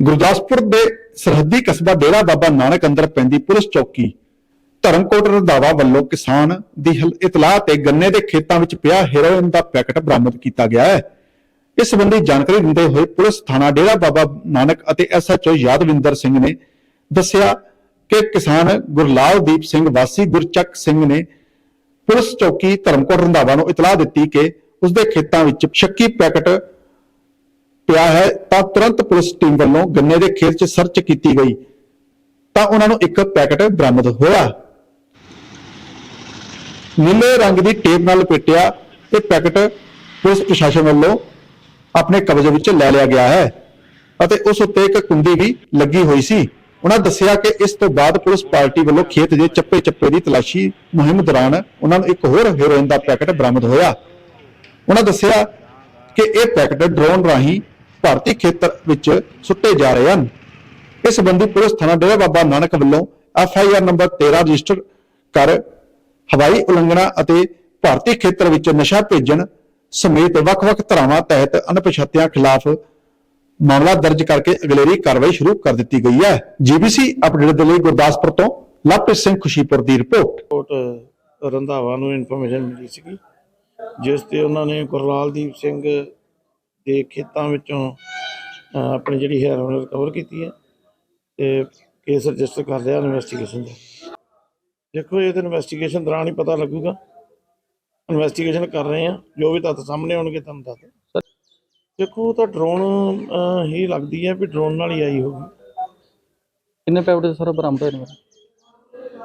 ਗੁਰਦਾਸਪੁਰ ਦੇ ਸਰਹੱਦੀ ਕਸਬਾ ਡੇਰਾ ਬਾਬਾ ਨਾਨਕ ਅੰਦਰ ਪੈਂਦੀ ਪੁਲਿਸ ਚੌਕੀ। ਧਰਮਕੋਟ ਰੰਧਾਵਾ ਵੱਲੋਂ ਕਿਸਾਨ ਦੀ ਇਤਲਾਹ ਤੇ ਗੰਨੇ ਦੇ ਖੇਤਾਂ ਵਿੱਚ ਪਿਆ ਹੈਰੋਇਨ ਦਾ ਪੈਕੇਟ ਬਰਾਮਦ ਕੀਤਾ ਗਿਆ ਹੈ। ਇਸ ਸੰਬੰਧੀ ਜਾਣਕਾਰੀ ਦਿੰਦੇ ਹੋਏ ਪੁਲਿਸ ਥਾਣਾ ਡੇਰਾ ਬਾਬਾ ਨਾਨਕ ਅਤੇ ਐਸਐਚਓ ਯਾਦਵਿੰਦਰ ਸਿੰਘ ਨੇ ਦੱਸਿਆ ਕਿ ਕਿਸਾਨ ਗੁਰਲਾਲਦੀਪ ਸਿੰਘ ਵਾਸੀ ਗੁਰਚੱਕ ਸਿੰਘ ਨੇ ਪੁਲਿਸ ਚੌਕੀ ਧਰਮਕੋਟ ਰੰਧਾਵਾ ਨੂੰ ਇਤਲਾਹ ਦਿੱਤੀ ਕਿ ਉਸਦੇ ਖੇਤਾਂ ਵਿੱਚ ਸ਼ੱਕੀ ਪੈਕਟ ਪਿਆ ਹੈ, ਤਾਂ ਤੁਰੰਤ ਪੁਲਿਸ ਟੀਮ ਵੱਲੋਂ ਗੰਨੇ ਦੇ ਖੇਤ 'ਚ ਸਰਚ ਕੀਤੀ ਗਈ। ਤਾਂ ਉਹਨਾਂ ਨੂੰ ਇੱਕ ਪੈਕੇਟ ਬਰਾਮਦ ਹੋਇਆ। ਨੀਲੇ ਰੰਗ ਦੀ ਟੇਪ ਨਾਲ ਲਪੇਟਿਆ ਇਹ ਪੈਕੇਟ ਪੁਲਿਸ ਪ੍ਰਸ਼ਾਸਨ ਵੱਲੋਂ ਆਪਣੇ ਕਬਜ਼ੇ ਵਿੱਚ ਲੈ ਲਿਆ ਗਿਆ ਹੈ ਅਤੇ ਉਸ ਉੱਤੇ ਇੱਕ ਕੁੰਡੀ ਵੀ ਲੱਗੀ ਹੋਈ ਸੀ। ਉਹਨਾਂ ਦੱਸਿਆ ਕਿ ਇਸ ਤੋਂ ਬਾਅਦ ਪੁਲਿਸ ਪਾਰਟੀ ਵੱਲੋਂ ਖੇਤ ਦੇ ਚੱਪੇ-ਚੱਪੇ ਦੀ ਤਲਾਸ਼ੀ ਮੁਹਿੰਮ ਦੌਰਾਨ ਉਹਨਾਂ ਨੂੰ ਇੱਕ ਹੋਰ ਹੈਰੋਇਨ ਦਾ ਪੈਕੇਟ ਬਰਾਮਦ ਹੋਇਆ। ਉਹਨਾਂ ਦੱਸਿਆ ਕਿ ਇਹ ਪੈਕੇਟ ਡਰੋਨ ਰਾਹੀਂ ਭਾਰਤੀ ਖੇਤਰ ਵਿੱਚ ਸੁੱਟੇ ਜਾ ਰਹੇ ਹਨ। ਇਸ ਸੰਬੰਧੀ ਪੁਲਿਸ ਥਾਣਾ ਡੇਰਾ ਬਾਬਾ ਨਾਨਕ ਵੱਲੋਂ F I R number 13 register ਕਰ ਹਵਾਈ ਉਲੰਘਣਾ ਅਤੇ ਭਾਰਤੀ ਖੇਤਰ ਵਿੱਚ ਨਸ਼ਾ ਭੇਜਣ ਸਮੇਤ ਵੱਖ-ਵੱਖ ਧਾਰਾਵਾਂ ਤਹਿਤ ਅਣਪਛਾਤਿਆਂ ਖਿਲਾਫ ਮਾਮਲਾ ਦਰਜ ਕਰਕੇ ਅਗਲੇਰੀ ਕਾਰਵਾਈ ਸ਼ੁਰੂ ਕਰ ਦਿੱਤੀ ਗਈ ਹੈ। ਜੀਬੀਸੀ ਅਪਡੇਟ ਦੇ ਲਈ ਗੁਰਦਾਸਪੁਰ ਤੋਂ ਲਵਪ੍ਰੀਤ ਸਿੰਘ ਖੁਸ਼ੀਪੁਰ ਦੀ ਰਿਪੋਰਟ। ਕੋਟ ਰੰਧਾਵਾ ਨੂੰ ਇਨਫੋਰਮੇਸ਼ਨ ਮਿਲੀ ਸੀਗੀ, ਜਿਸ ਤੇ ਉਹਨਾਂ ਨੇ ਗੁਰਲਾਲਦੀਪ ਸਿੰਘ ਦੇ ਖੇਤਾਂ ਵਿੱਚੋਂ ਆਪਣੀ ਜਿਹੜੀ ਹੈਰੋਇਨ ਰਿਕਵਰ ਕੀਤੀ ਹੈ ਤੇ ਕੇਸ ਰਜਿਸਟਰ ਕਰ ਲਿਆ ਇਨਵੈਸਟੀਗੇਸ਼ਨ ਦਾ। ਦੇਖੋ ਇਹ ਤਾਂ ਇਨਵੈਸਟੀਗੇਸ਼ਨ ਦੌਰਾਨ ਹੀ ਪਤਾ ਲੱਗੂਗਾ। ਇਨਵੈਸਟੀਗੇਸ਼ਨ ਕਰ ਰਹੇ ਆ ਜੋ ਵੀ ਤੱਥ ਸਾਹਮਣੇ ਆਉਣਗੇ ਤੁਹਾਨੂੰ ਦੱਸ ਦਿਓ। ਦੇਖੋ ਤਾਂ ਡਰੋਨ ਹੀ ਲੱਗਦੀ ਹੈ ਵੀ ਡਰੋਨ ਨਾਲ ਹੀ ਆਈ ਹੋਊਗੀ। ਕਿੰਨੇ ਪੈਕਟ ਸਰ ਬਰਾਮਦ ਹੋਏ ਨੇ?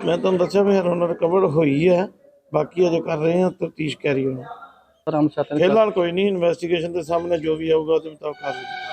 ਮੈਂ ਤੁਹਾਨੂੰ ਦੱਸਿਆ ਵੀ ਹੈਰੋਇਨ ਰਿਕਵਰ ਹੋਈ ਹੈ ਬਾਕੀ ਅਜੇ ਕਰ ਰਹੇ ਆ ਤਫਤੀਸ਼ ਕਰੀ ਹੋਣੀ। ਰਾਮ ਛਾਤਨ ਫਿਲਹਾਲ ਕੋਈ ਨਹੀਂ ਇਨਵੈਸਟੀਗੇਸ਼ਨ ਦੇ ਸਾਹਮਣੇ ਜੋ ਵੀ ਆਊਗਾ ਉਹਦੇ ਮੁਤਾਬਕ ਕਾਰਵਾਈ